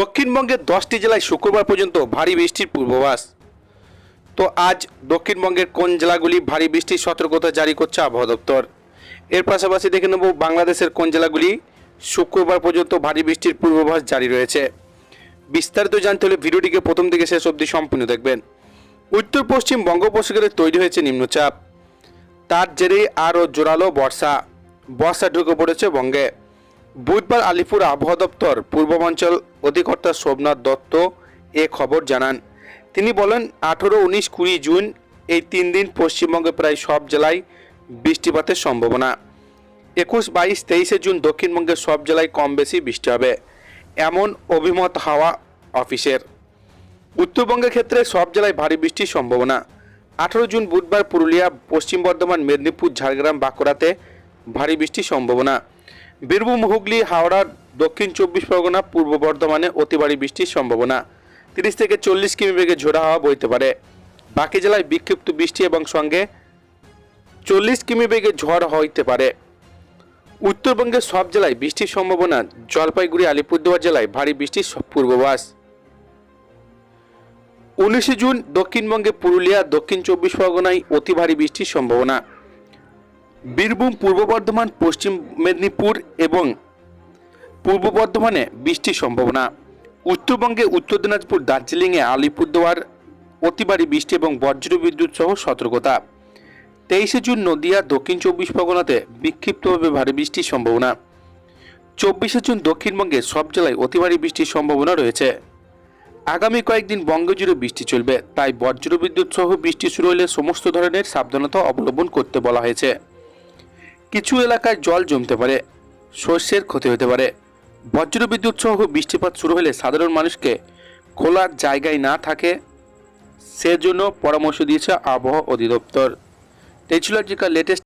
দক্ষিণবঙ্গের দশটি জেলায় শুক্রবার পর্যন্ত ভারী বৃষ্টির পূর্বাভাস। তো আজ দক্ষিণবঙ্গের কোন জেলাগুলি ভারী বৃষ্টির সতর্কতা জারি করছে আবহাওয়া দপ্তর? এর পাশাপাশি দেখে নেব বাংলাদেশের কোন জেলাগুলি শুক্রবার পর্যন্ত ভারী বৃষ্টির পূর্বাভাস জারি রয়েছে। বিস্তারিত জানতে হলে ভিডিওটিকে প্রথম থেকে শেষ অবধি সম্পূর্ণ দেখবেন। উত্তর পশ্চিম বঙ্গোপসাগরে তৈরি হয়েছে নিম্নচাপ। তার জেরেই আরও জোরালো বর্ষা। বর্ষা ঢুকে পড়েছে বঙ্গে। বুধবার আলিপুর আবহাওয়া দপ্তর পূর্বাঞ্চল অধিকর্তা সোমনাথ দত্ত এ খবর জানান। তিনি বলেন, আঠেরো, উনিশ, কুড়ি জুন এই তিন দিন পশ্চিমবঙ্গে প্রায় সব জেলায় বৃষ্টিপাতের সম্ভাবনা। একুশ, বাইশ, তেইশে জুন দক্ষিণবঙ্গের সব জেলায় কম বেশি বৃষ্টি হবে, এমন অভিমত হাওয়া অফিসের। উত্তরবঙ্গের ক্ষেত্রে সব জেলায় ভারী বৃষ্টির সম্ভাবনা। আঠারো জুন বুধবার পুরুলিয়া, পশ্চিম বর্ধমান, মেদিনীপুর, ঝাড়গ্রাম, বাঁকুড়াতে ভারী বৃষ্টির সম্ভাবনা। বীরভূম, হুগলি, হাওড়া, দক্ষিণ চব্বিশ পরগনা, পূর্ব বর্ধমানে অতি ভারী বৃষ্টির সম্ভাবনা। তিরিশ থেকে চল্লিশ কিমি বেগে ঝোড়া হাওয়া বইতে পারে। বাকি জেলায় বিক্ষিপ্ত বৃষ্টি এবং সঙ্গে চল্লিশ কিমি বেগে ঝড় হইতে পারে। উত্তরবঙ্গের সব জেলায় বৃষ্টির সম্ভাবনা। জলপাইগুড়ি, আলিপুরদুয়ার জেলায় ভারী বৃষ্টির পূর্বাভাস। উনিশে জুন দক্ষিণবঙ্গে, পুরুলিয়া, দক্ষিণ চব্বিশ পরগনায় অতি ভারী বৃষ্টির সম্ভাবনা। বীরভূম পূর্ব বর্ধমান, পশ্চিম মেদিনীপুর এবং পূর্ব বর্ধমানে বৃষ্টির সম্ভাবনা। উত্তরবঙ্গে উত্তর দিনাজপুর দার্জিলিংয়ে আলিপুরদুয়ার অতি ভারী বৃষ্টি এবং বজ্র বিদ্যুৎ সহ সতর্কতা। তেইশে জুন নদিয়া, দক্ষিণ চব্বিশ পরগনাতে বিক্ষিপ্তভাবে ভারী বৃষ্টির সম্ভাবনা। চব্বিশে জুন দক্ষিণবঙ্গে সব জেলায় অতি ভারী বৃষ্টির সম্ভাবনা রয়েছে। আগামী কয়েকদিন বঙ্গজুড়ে বৃষ্টি চলবে, তাই বজ্রবিদ্যুৎ সহ বৃষ্টি শুরু হলে সমস্ত ধরনের সাবধানতা অবলম্বন করতে বলা হয়েছে। কিছু এলাকায় জল জমতে পারে, শস্যের ক্ষতি হতে পারে। বজ্রবিদ্যুৎ সহ বৃষ্টিপাত শুরু হলে সাধারণ মানুষকে খোলা জায়গায় না থাকে, সেজন্য পরামর্শ দিয়েছে আবহাওয়া অধিদপ্তর। এই ছিল আজকের লেটেস্ট